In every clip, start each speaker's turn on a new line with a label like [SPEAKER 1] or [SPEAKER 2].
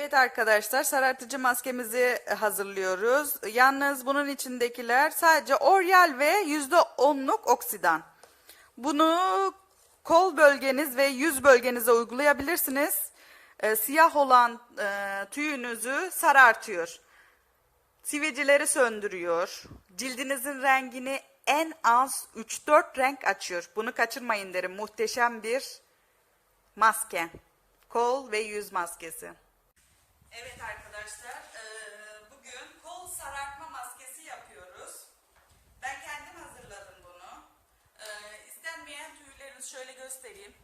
[SPEAKER 1] Evet arkadaşlar sarartıcı maskemizi hazırlıyoruz. Yalnız bunun içindekiler sadece oryal ve %10'luk oksidan. Bunu kol bölgeniz ve yüz bölgenize uygulayabilirsiniz. Ee, siyah olan e, tüyünüzü sarartıyor. Sivilceleri söndürüyor. Cildinizin rengini en az 3-4 renk açıyor. Bunu kaçırmayın derim. Muhteşem bir maske. Kol ve yüz maskesi. Evet arkadaşlar, eee, bugün kol sarartma maskesi yapıyoruz. Ben kendim hazırladım bunu. Eee, istenmeyen tüylerinizi şöyle göstereyim.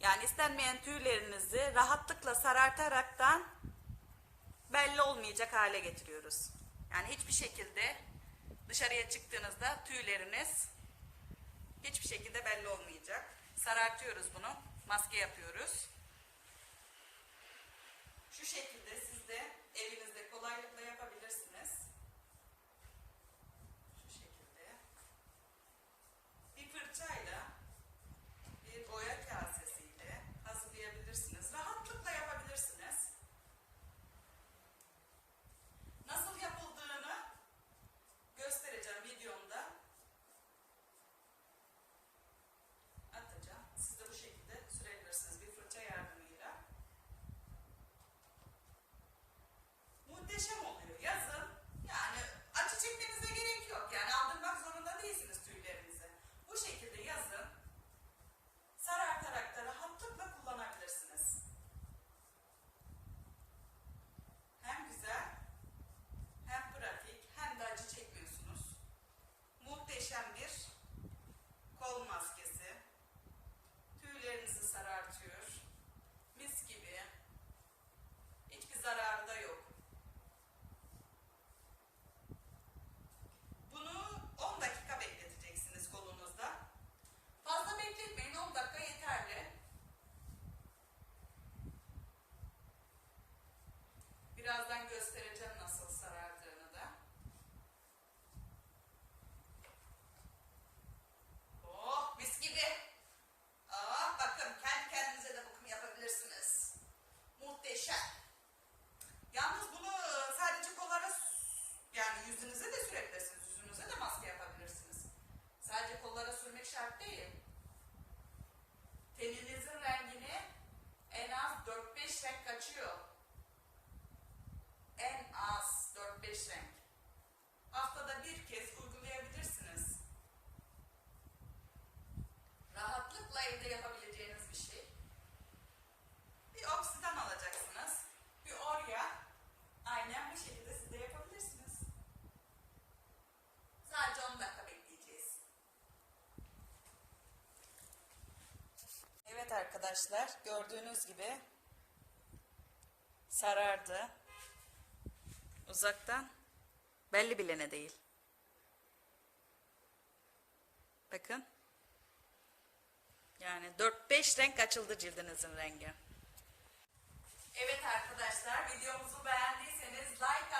[SPEAKER 1] Yani istenmeyen tüylerinizi rahatlıkla sarartaraktan belli olmayacak hale getiriyoruz. Yani hiçbir şekilde dışarıya çıktığınızda tüyleriniz hiçbir şekilde belli olmayacak. Sarartıyoruz bunu. Maske yapıyoruz. Şu şekilde siz de evinizde kolaylıkla yapabilirsiniz. Şu şekilde. Bir fırçayla, bir boya kasesiyle hazırlayabilirsiniz. Rahatlıkla yapabilirsiniz. Nasıl yapıldığını göstereceğim videomda. Atacağım. Siz de bu şekilde sürebilirsiniz bir fırça yardımıyla. Muhteşem oluyor. Yazın yani acı çekmenize gerek yok. Yani aldırmak zorunda değilsiniz tüylerinizi. Bu şekilde yazın sarartarak da rahatlıkla kullanabilirsiniz. Hem güzel hem pratik hem de acı çekmiyorsunuz. Muhteşem bir kol maskesi. Tüylerinizi sarartıyor. Mis gibi. Hiçbir zararı da yok. Bunu 10 dakika bekleteceksiniz kolunuzda. Fazla bekletmeyin 10 dakika yeterli. Birazdan göstereceğim nasıl sarardığını da. Oh mis gibi. Aa, bakın kendi kendinize de bakım yapabilirsiniz. Muhteşem. Yalnız bunu e, sadece kollara s- yani yüzünüze de sürebilirsiniz. Yüzünüze de maske yapabilirsiniz. Sadece kollara sürmek şart değil. Teninizin rengini en az 4-5 renk kaçıyor. En az 4-5 renk. Haftada bir kez uygulayabilirsiniz. Rahatlıkla evde yapabileceğiniz bir şey. Bir oksidan alacaksınız. Bir orya. Aynen bu şekilde siz de yapabilirsiniz. Sadece 10 dakika bekleyeceğiz. Evet arkadaşlar gördüğünüz gibi sarardı. Uzaktan belli bilene değil. Bakın. Yani 4-5 renk açıldı cildinizin rengi. Evet arkadaşlar videomuzu beğendiyseniz like